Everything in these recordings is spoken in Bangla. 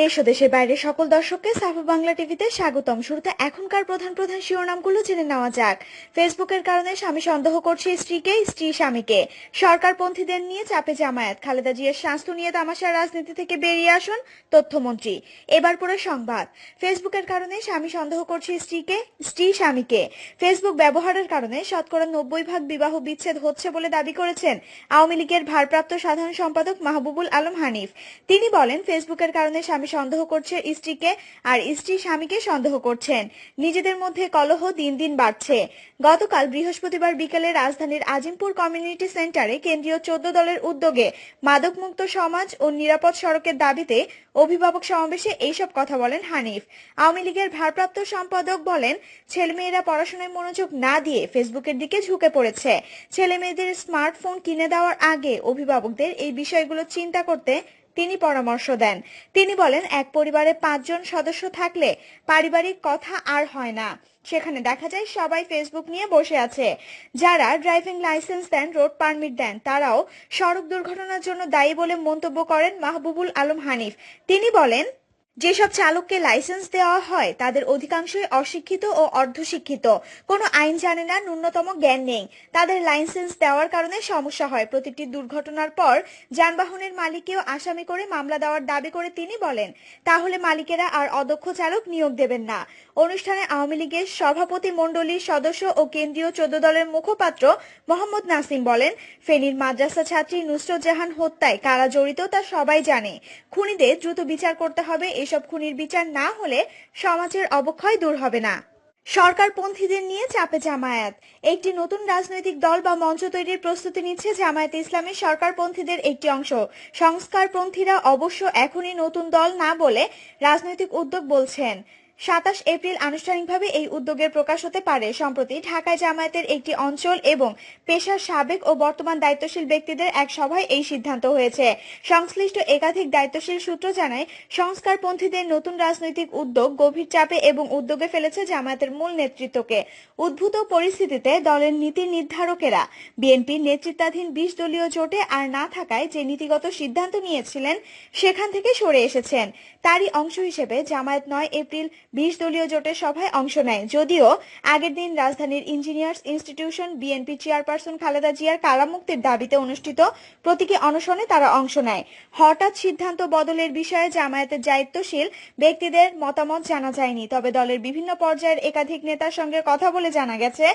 দেশ ও দেশের বাইরে সকল দর্শককে সাফা বাংলা টিভিতে স্বাগতম। শুরুতে এখনকার প্রধান প্রধান শিরোনামগুলো জেনে নেওয়া যাক। ফেসবুকের কারণে স্বামী সন্দেহ করছে স্ত্রীকে, স্ত্রী স্বামীকে। সরকারপন্থীদের নিয়ে চাপে জামায়াত। খালেদা জিয়ার স্বাস্থ্য নিয়ে তামাশার রাজনীতি থেকে বেরিয়ে আসুন তথ্যমন্ত্রী। এবার পরে সংবাদ। ফেসবুকের কারণে স্বামী সন্দেহ করছে স্ত্রীকে, স্ত্রী স্বামীকে। ফেসবুক ব্যবহারের কারণে শতকরা নব্বই ভাগ বিবাহ বিচ্ছেদ হচ্ছে বলে দাবি করেছেন আওয়ামী লীগের ভারপ্রাপ্ত সাধারণ সম্পাদক মাহবুবুল আলম হানিফ। তিনি বলেন, ফেসবুকের কারণে স্বামী সন্দেহ করছে স্ত্রীকে আর স্ত্রী স্বামীকে সন্দেহ করছেন। নিজেদের মধ্যে কলহ দিন দিন বাড়ছে। গতকাল বৃহস্পতিবার বিকেলে রাজধানীর আজিমপুর কমিউনিটি সেন্টারে কেন্দ্রীয় চোদ্দ দলের উদ্যোগে মাদকমুক্ত সমাজ ও নিরাপদ সড়কের দাবিতে অভিভাবক সমাবেশে এইসব কথা বলেন হানিফ। আওয়ামী লীগের ভারপ্রাপ্ত সম্পাদক বলেন, ছেলেমেয়েরা পড়াশোনায় মনোযোগ না দিয়ে ফেসবুকের দিকে ঝুঁকে পড়েছে। ছেলে মেয়েদের স্মার্টফোন কিনে দেওয়ার আগে অভিভাবকদের এই বিষয়গুলো চিন্তা করতে তিনি পরামর্শ দেন। তিনি বলেন, এক পরিবারে পাঁচজন সদস্য থাকলে পারিবারিক কথা আর হয় না। সেখানে দেখা যায়, সবাই ফেসবুক নিয়ে বসে আছে। যারা ড্রাইভিং লাইসেন্স দেন, রোড পারমিট দেন, তারাও সড়ক দুর্ঘটনার জন্য দায়ী বলে মন্তব্য করেন মাহবুবুল আলম হানিফ। তিনি বলেন যেসব চালককে লাইসেন্স দেওয়া হয়, তাদের অধিকাংশই অশিক্ষিত ও অর্ধশিক্ষিত। কোনো আইন জানে না, ন্যূনতম জ্ঞান নেই। তাদের লাইসেন্স দেওয়ার কারণে সমস্যা হয়। প্রতিটি দুর্ঘটনার পর যানবাহনের মালিককেও আসামি করে মামলা দেওয়ার দাবি করে তিনি বলেন, তাহলে মালিকেরা আর অদক্ষ চালক নিয়োগ দেবেন না। অনুষ্ঠানে আওয়ামী লীগের সভাপতি মণ্ডলীর সদস্য ও কেন্দ্রীয় চোদ্দ দলের মুখপাত্র মোহাম্মদ নাসিম বলেন, ফেনীর মাদ্রাসা ছাত্রী নুসরত জাহান হত্যায় কারা জড়িত তা সবাই জানে। খুনিদের দ্রুত বিচার করতে হবে, এসব খুনির বিচার না হলে সমাজের অবক্ষয় দূর হবে না। সরকারপন্থীদের নিয়ে চাপে জামায়াত। একটি নতুন রাজনৈতিক দল বা মঞ্চ তৈরির প্রস্তুতি নিচ্ছে জামায়াত ইসলামের সরকারপন্থীদের একটি অংশ। সংস্কারপন্থীরা অবশ্য এখনই নতুন দল না বলে রাজনৈতিক উদ্যোগ বলছেন। সাতাশ এপ্রিল আনুষ্ঠানিকভাবে এই উদ্যোগের প্রকাশ হতে পারে। সম্প্রতি ঢাকায় জামায়াতের একটি অঞ্চল এবং পেশার সাবেক ও বর্তমান দায়িত্বশীল ব্যক্তিদের এক সভায় এই সিদ্ধান্ত হয়েছে। সংশ্লিষ্ট একাধিক দায়িত্বশীল সূত্র জানায়, সংস্কারপন্থীদের নতুন রাজনৈতিক উদ্যোগ গভীর চাপে এবং উদ্যোগে ফেলেছে জামায়াতের মূল নেতৃত্বকে। উদ্ভূত পরিস্থিতিতে দলের নীতি নির্ধারকেরা, বিএনপির নেতৃত্বাধীন বিশ দলীয় জোটে আর না থাকায় যে নীতিগত সিদ্ধান্ত নিয়েছিলেন, সেখান থেকে সরে এসেছেন। তারই অংশ হিসেবে জামায়াত নয় এপ্রিল বিশ দলীয় জোটের সভায় অংশ নেয়। যদিও আগের দিন রাজধানীর engineers institution BNP chairperson Khaleda জিয়ার কালামুক্তির দাবিতে অনুষ্ঠিত প্রতীকী অনশনে তারা অংশ নেয়। হঠাৎ সিদ্ধান্ত বদলের বিষয়ে জামায়াতের দায়িত্বশীল ব্যক্তিদের মতামত জানা যায়নি। তবে দলের বিভিন্ন পর্যায়ের একাধিক নেতার সঙ্গে কথা বলে জানা গেছে,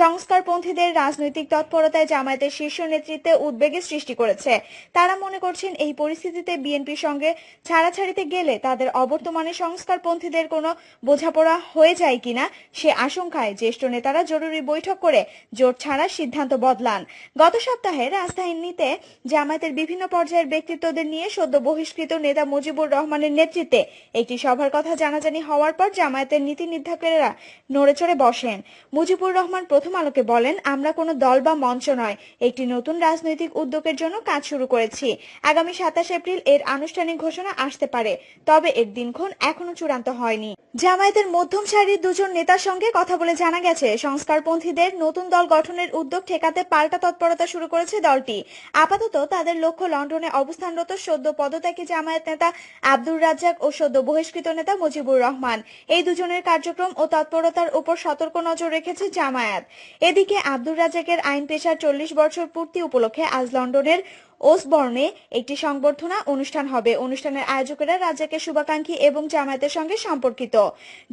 সংস্কারপন্থীদের রাজনৈতিক তৎপরতায় জামায়াতের শীর্ষ নেতৃত্বে উদ্বেগের সৃষ্টি করেছে। তারা মনে করছেন এই পরিস্থিতিতে বিএনপির সঙ্গে ছাড়াছাড়িতে গেলে তাদের অবর্তমানে সংস্কারপন্থীদের কোনো বোঝাপড়া হয়ে যায় কিনা সে আশঙ্কায় জ্যেষ্ঠ নেতারা জরুরি বৈঠক করে জোট ছাড়ার সিদ্ধান্ত বদলান। গত সপ্তাহে রাজধানীতে জামায়াতের বিভিন্ন পর্যায়ের ব্যক্তিত্বদের নিয়ে সদ্য বহিষ্কৃত নেতা মুজিবুর রহমানের নেতৃত্বে একটি সভার কথা জানাজানি হওয়ার পর জামায়াতের নীতি নির্ধারকেরা নড়েচড়ে বসেন। মুজিবুর রহমান প্রথম আলোকে বলেন, আমরা কোনো দল বা মঞ্চ নয়, একটি নতুন রাজনৈতিক উদ্যোগের জন্য কাজ শুরু করেছি। আগামী সাতাশ এপ্রিল এর আনুষ্ঠানিক ঘোষণা আসতে পারে, তবে এর দিনক্ষণ এখনও চূড়ান্ত হয়নি। জামায়াতের মধ্যম সারির দুজন নেতার সঙ্গে কথা বলে জানা গেছে, সংস্কারপন্থীদের নতুন দল গঠনের উদ্যোগ ঠেকাতে পাল্টা তৎপরতা শুরু করেছে দলটি। আপাতত তাদের লক্ষ্য লন্ডনে অবস্থানরত সদ্য পদত্যাগী জামায়াত নেতা আব্দুর রাজ্জাক ও সদ্য বহিষ্কৃত নেতা মুজিবুর রহমান। এই দুজনের কার্যক্রম ও তৎপরতার উপর সতর্ক নজর রেখেছে জামায়াত। এদিকে আব্দুর রাজ্জাকের আইন পেশার চল্লিশ বছর পূর্তি উপলক্ষে আজ লন্ডনের ওসবর্নে একটি সংবর্ধনা অনুষ্ঠান হবে। অনুষ্ঠানের আয়োজকেরা রাজ্জাকের শুভাকাঙ্ক্ষী এবং জামায়াতের সঙ্গে সম্পর্কিত।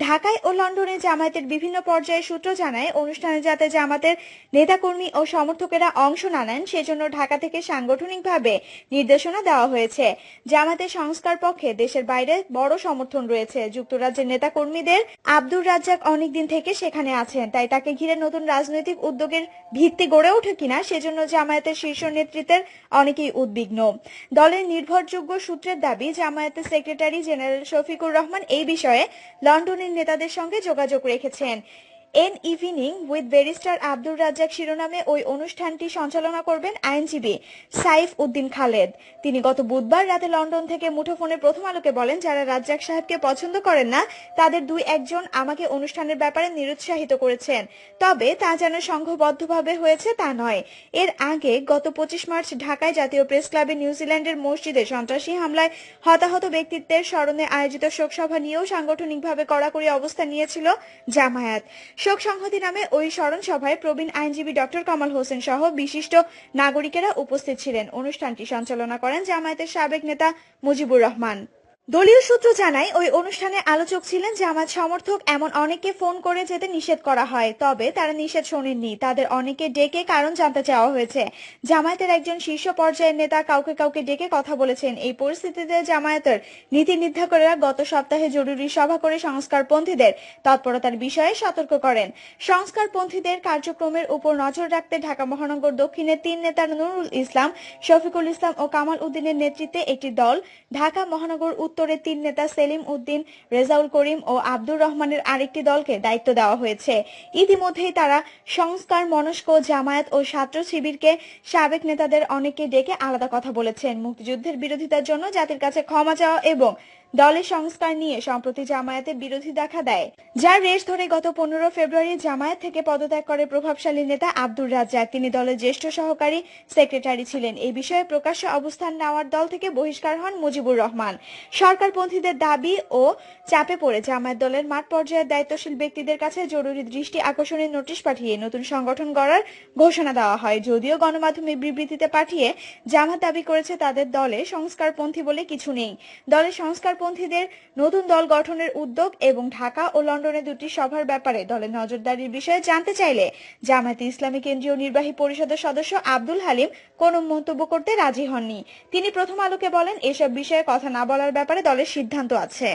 ঢাকায় ও লন্ডনে জামায়াতের বিভিন্ন পর্যায়ে সূত্র জানায়, অনুষ্ঠানে যাতে জামাতের নেতাকর্মী ও সমর্থকেরা অংশ না নেন, সেজন্য ঢাকা থেকে সাংগঠনিকভাবে নির্দেশনা দেওয়া হয়েছে। জামাতের সংস্কার পক্ষে দেশের বাইরে বড় সমর্থন রয়েছে। যুক্তরাজ্যের নেতাকর্মীদের আব্দুর রাজ্জাক অনেকদিন থেকে সেখানে আছেন, তাই তাকে ঘিরে নতুন রাজনৈতিক উদ্যোগের ভিত্তি গড়ে ওঠে কিনা, সেজন্য জামায়াতের শীর্ষ নেতৃত্বের অনেকেই উদ্বিগ্ন। দলের নির্ভরযোগ্য সূত্রের দাবি, জামায়াতের সেক্রেটারি জেনারেল শফিকুর রহমান এই বিষয়ে লন্ডনের নেতাদের সঙ্গে যোগাযোগ রেখেছেন। An evening with barrister Abdur Razzak শিরোনামে ওই অনুষ্ঠানটি সঞ্চালনা করবেন আইনজীবী সাইফ উদ্দিন খালেদ। তিনি গত বুধবার রাতে লন্ডন থেকে মুঠোফোনে প্রথম আলোকে বলেন, যারা রাজ্জাক সাহেবকে পছন্দ করেন না, তাদের দুই একজন আমাকে অনুষ্ঠানের ব্যাপারে নিরুৎসাহিত করেছেন। তবে তা যেন সংঘবদ্ধভাবে হয়েছে তা নয়। এর আগে গত পঁচিশ মার্চ ঢাকায় জাতীয় প্রেস ক্লাবে নিউজিল্যান্ডের মসজিদে সন্ত্রাসী হামলায় হতাহত ব্যক্তিত্বের স্মরণে আয়োজিত শোকসভা নিয়েও সাংগঠনিকভাবে কড়াকড়ি অবস্থান নিয়েছিল জামায়াত। শোক সংহতি নামে ওই স্মরণ সভায় প্রবীণ আইনজীবী ডক্টর কামাল হোসেন সহ বিশিষ্ট নাগরিকেরা উপস্থিত ছিলেন। অনুষ্ঠানটি সঞ্চালনা করেন জামায়াতের সাবেক নেতা মুজিবুর রহমান। দলীয় সূত্র জানায়, ওই অনুষ্ঠানে আলোচক ছিলেন জামাত সমর্থক, এমন অনেককে ফোন করে যেতে নিষেধ করা হয়, তবে তারা নিষেধ শোনেননি। তাদের অনেকে ডেকে কারণ জানতে চাওয়া হয়েছে। জামায়াতের একজন শীর্ষ পর্যায়ের নেতা কাউকে কাউকে ডেকে কথা বলেছেন। এই পরিস্থিতিতে জামায়াতের নীতি নির্ধারকরা গত সপ্তাহে জরুরি সভা করে সংস্কারপন্থীদের তৎপরতার বিষয়ে সতর্ক করেন। সংস্কারপন্থীদের কার্যক্রমের উপর নজর রাখতে ঢাকা মহানগর দক্ষিণের তিন নেতা নুরুল ইসলাম, শফিকুল ইসলাম ও কামাল উদ্দিনের নেতৃত্বে একটি দল, ঢাকা মহানগর উত্তরের তিন নেতা সেলিম উদ্দিন, রেজাউল করিম ও আব্দুর রহমানের আরেকটি দলকে দায়িত্ব দেওয়া হয়েছে। ইতিমধ্যেই তারা সংস্কার, মনস্ক, জামায়াত ও ছাত্র শিবিরকে সাবেক নেতাদের অনেকে ডেকে আলাদা কথা বলেছেন। মুক্তিযুদ্ধের বিরোধিতার জন্য জাতির কাছে ক্ষমা চাওয়া এবং দলের সংস্কার নিয়ে সম্প্রতি জামায়াতে বিরোধী দেখা দেয়, যার রেশ ধরে গত পনেরো ফেব্রুয়ারি জামায়াত থেকে পদত্যাগ করে প্রভাবশালী নেতা আব্দুর রাজ্জাক। তিনি দলের জ্যেষ্ঠ সহকারী সেক্রেটারি ছিলেন। এই বিষয়ে প্রকাশ্য অবস্থান নেওয়ার দল থেকে বহিষ্কার হন মুজিবুর রহমান। সরকারপন্থীদের দাবি ও চাপে পড়ে জামায়াত দলের মাঠ পর্যায়ের দায়িত্বশীল ব্যক্তিদের কাছে জরুরি দৃষ্টি আকর্ষণের নোটিশ পাঠিয়ে নতুন সংগঠন গড়ার ঘোষণা দেওয়া হয়। যদিও গণমাধ্যমে বিবৃতিতে পাঠিয়ে জামাত দাবি করেছে, তাদের দলে সংস্কারপন্থী বলে কিছু নেই। দলের সংস্কারপন্থীদের নতুন দল গঠনের উদ্যোগ এবং ঢাকা ও লন্ডনে দুটি সভার ব্যাপারে দলের নজরদারির বিষয়ে জানতে চাইলে জামায়াতে ইসলামী কেন্দ্রীয় নির্বাহী পরিষদের সদস্য আব্দুল হালিম কোনো মন্তব্য করতে রাজি হননি। তিনি প্রথম আলোকে বলেন, এসব বিষয়ে কথা না বলার ব্যাপারে দলের সিদ্ধান্ত আছে।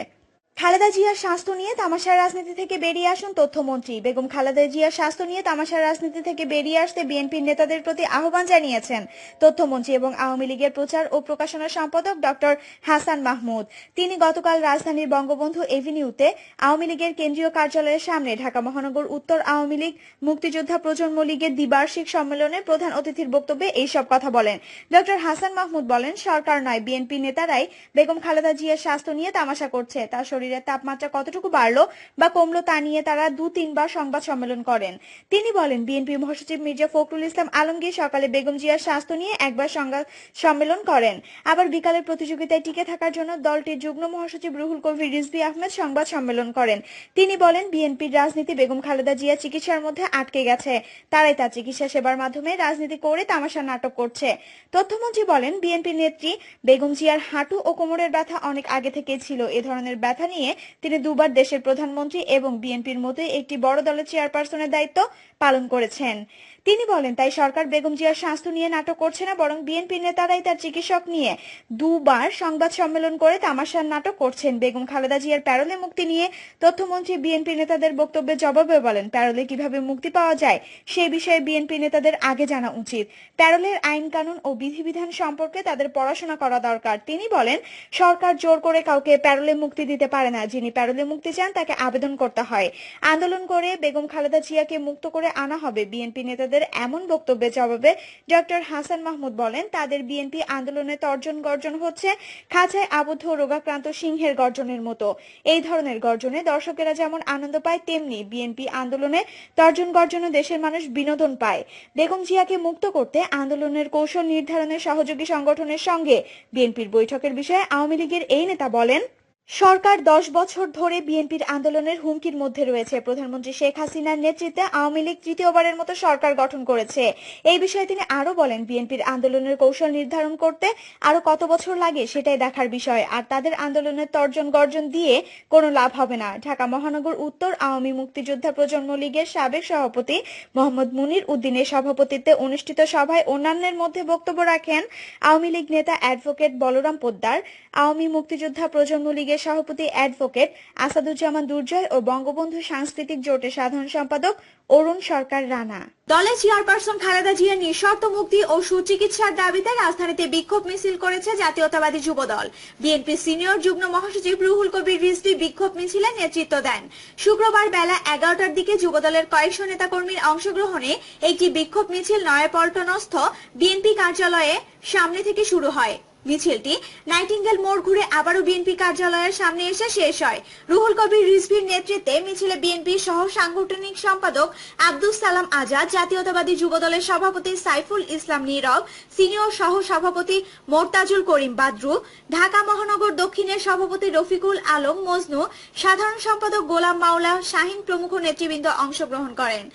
খালেদা জিয়ার স্বাস্থ্য নিয়ে তামাশার রাজনীতি থেকে বেরিয়ে আসুন তথ্যমন্ত্রী। বেগম খালেদা জিয়ার স্বাস্থ্য নিয়ে তামাশার রাজনীতি থেকে বেরিয়ে আসতে বিএনপির নেতাদের প্রতি আহ্বান জানিয়েছেন তথ্যমন্ত্রী এবং আওয়ামী লীগের প্রচার ও প্রকাশনা সম্পাদক ডক্টর হাসান মাহমুদ। তিনি গতকাল রাজধানীর বঙ্গবন্ধু এভিনিউতে আওয়ামী লীগের কেন্দ্রীয় কার্যালয়ের সামনে ঢাকা মহানগর উত্তর আওয়ামী লীগ মুক্তিযোদ্ধা প্রজন্ম লীগের দ্বিবার্ষিক সম্মেলনে প্রধান অতিথির বক্তব্যে এইসব কথা বলেন। ডক্টর হাসান মাহমুদ বলেন, সরকার নয় বিএনপি নেতারাই বেগম খালেদা জিয়ার স্বাস্থ্য নিয়ে তামাশা করছে। তার শরীরের তাপমাত্রা কতটুকু বাড়লো বা কমলো তা নিয়ে তারা দু তিনবার সংবাদ সম্মেলন করেন। তিনি বলেন, বিএনপি মহাসচিব মির্জা ফখরুল ইসলাম আলমগীর সকালে বেগম জিয়ার স্বাস্থ্য নিয়ে একবার সংবাদ সম্মেলন করেন। আবার বিকালের প্রতিযোগিতায় টিকে থাকার জন্য দলটির যুগ্ম মহাসচিব রুহুল কবির রিজভি আহমেদ সংবাদ সম্মেলন করেন। তিনি বলেন, বিএনপির রাজনীতি বেগম খালেদা জিয়া চিকিৎসার মধ্যে আটকে গেছে। তারাই তার চিকিৎসা সেবার মাধ্যমে রাজনীতি করে তামাশা নাটক করছে। তথ্যমন্ত্রী বলেন, বিএনপি নেত্রী বেগম জিয়ার হাঁটু ও কোমরের ব্যথা অনেক আগে থেকে ছিল। এ ধরনের ব্যথা নিয়ে তিনি দুবার দেশের প্রধানমন্ত্রী এবং বিএনপির মতোই একটি বড় দলের চেয়ারপারসনের দায়িত্ব পালন করেছেন। তিনি বলেন, তাই সরকার বেগম জিয়ার স্বাস্থ্য নিয়ে নাটক করছে না, বরং বিএনপি নেতারাই তার চিকিৎসক নিয়ে দুবার সংবাদ সম্মেলন করে তামাশার নাটক করছেন। বেগম খালেদা জিয়ার প্যারোলে মুক্তি নিয়ে তথ্যমন্ত্রী বিএনপি নেতাদের বক্তব্যের জবাবে বলেন, প্যারোলে কীভাবে মুক্তি পাওয়া যায় সে বিষয়ে বিএনপি নেতাদের আগে জানা উচিত। প্যারোলের আইন কানুন ও বিধিবিধান সম্পর্কে তাদের পড়াশোনা করা দরকার। তিনি বলেন, সরকার জোর করে কাউকে প্যারোলে মুক্তি দিতে পারে না। যিনি প্যারোলে মুক্তি চান, তাকে আবেদন করতে হয়। আন্দোলন করে বেগম খালেদা জিয়াকে মুক্ত করে আনা হবে। বিএনপি নেতাদের এমন বক্তব্যের জবাবে ডক্টর হাসান মাহমুদ বলেন, তাদের বিএনপি আন্দোলনে তর্জন গর্জন হচ্ছে খাঁচায় আবদ্ধ রোগাক্রান্ত সিংহের গর্জনের মতো। এই ধরনের গর্জনে দর্শকেরা যেমন আনন্দ পায়, তেমনি বিএনপি আন্দোলনে তর্জন গর্জনে দেশের মানুষ বিনোদন পায়। বেগম জিয়াকে মুক্ত করতে আন্দোলনের কৌশল নির্ধারণের সহযোগী সংগঠনের সঙ্গে বিএনপির বৈঠকের বিষয়ে আওয়ামী লীগের এই নেতা বলেন সরকার দশ বছর ধরে বিএনপির আন্দোলনের হুমকির মধ্যে রয়েছে। প্রধানমন্ত্রী শেখ হাসিনার নেতৃত্বে আওয়ামী লীগ তৃতীয়বারের মতো সরকার গঠন করেছে। এই বিষয়ে তিনি আরও বলেন, বিএনপির আন্দোলনের কৌশল নির্ধারণ করতে আরও কত বছর লাগে সেটাই দেখার বিষয়। আর তাদের আন্দোলনের তর্জন গর্জন দিয়ে কোনো লাভ হবে না। ঢাকা মহানগর উত্তর আওয়ামী মুক্তিযোদ্ধা প্রজন্ম লীগের সাবেক সভাপতি মোহাম্মদ মুনির উদ্দিনের সভাপতিত্বে অনুষ্ঠিত সভায় অন্যান্যের মধ্যে বক্তব্য রাখেন আওয়ামী লীগ নেতা অ্যাডভোকেট বলরাম পোদ্দার। আওয়ামী মুক্তিযোদ্ধা প্রজন্ম লীগের লীগের সভাপতি অ্যাডভোকেট আসাদুজ্জামান দুর্জয় ও বঙ্গবন্ধু সাংস্কৃতিক জোটের সাধারণ সম্পাদক অরুণ সরকার রানা। দলের চেয়ারপারসন খালেদা জিয়ার নিঃশর্ত মুক্তি ও সুচিকিৎসার দাবিতে রাজধানীতে বিক্ষোভ মিছিল করেছে জাতীয়তাবাদী যুবদল। বিএনপি সিনিয়র যুগ্ম মহাসচিব রুহুল কবির রিজভী বিক্ষোভ মিছিলে নেতৃত্ব দেন। শুক্রবার বেলা এগারোটার দিকে যুবদলের কয়েকশো নেতাকর্মীর অংশগ্রহণে একটি বিক্ষোভ মিছিল নয়াপল্টনস্থ বিএনপি কার্যালয়ে সামনে থেকে শুরু হয়। মিছিলটি নাইটিঙ্গেল মোড় ঘুরে আবারও বিএনপি কার্যালয়ের সামনে এসে শেষ হয়। রুহুল কবির রিজভির নেতৃত্বে মিছিলে বিএনপির সহ সাংগঠনিক সম্পাদক আব্দুস সালাম আজাদ, জাতীয়তাবাদী যুবদলের সভাপতি সাইফুল ইসলাম নীরব, সিনিয়র সহ সভাপতি মোরতাজুল করিম বাদরু, ঢাকা মহানগর দক্ষিণের সভাপতি রফিকুল আলম মজনু, সাধারণ সম্পাদক গোলাম মাওলা শাহিন প্রমুখ নেতৃবৃন্দ অংশগ্রহণ করেন।